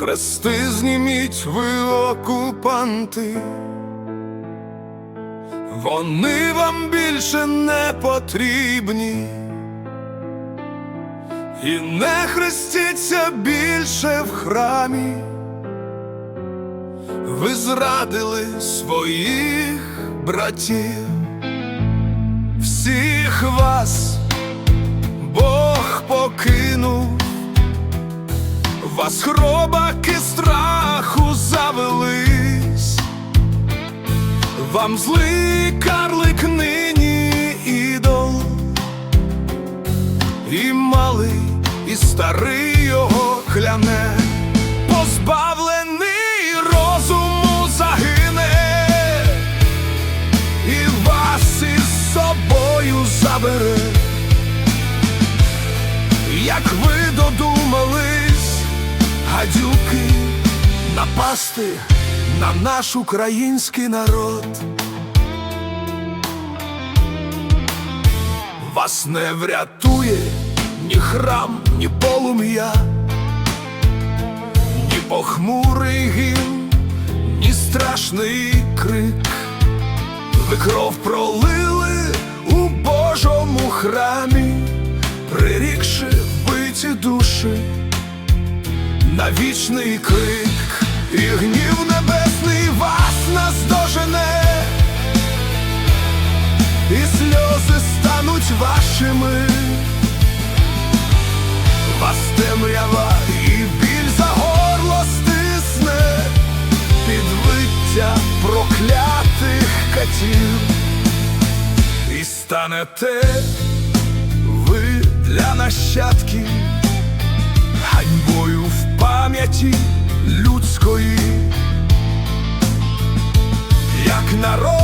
Хрести зніміть ви окупанти, вони вам більше не потрібні, і не хрестіться більше в храмі, ви зрадили своїх братів, всіх вас Вас хробаки страху завелись, вам злий карлик нині ідол, і малий, і старий його кляне, позбавлений розуму загине, і вас із собою забере, як ви додумались гадюки напасти на наш український народ. Вас не врятує ні храм, ні полум'я, ні похмурий гімн, ні страшний крик. Ви кров пролили у Божому храмі, на вічний крик, і гнів небесний вас наздожене, і сльози стануть вашими, вас темрява і біль за горло стисне, підвиття проклятих катів, і станете ви для нащадків пам'яті людської, як народ,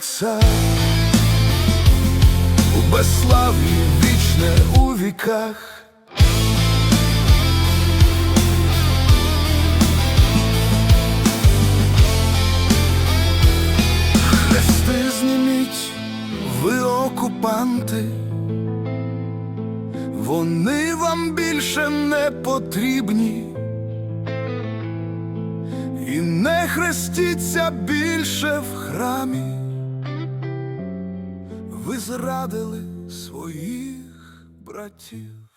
скинеться у безславі вічне у віках. Хрести зніміть, ви окупанти, вони вам більше не потрібні. І не хрестіться більше в храмі, ви зрадили своїх братів.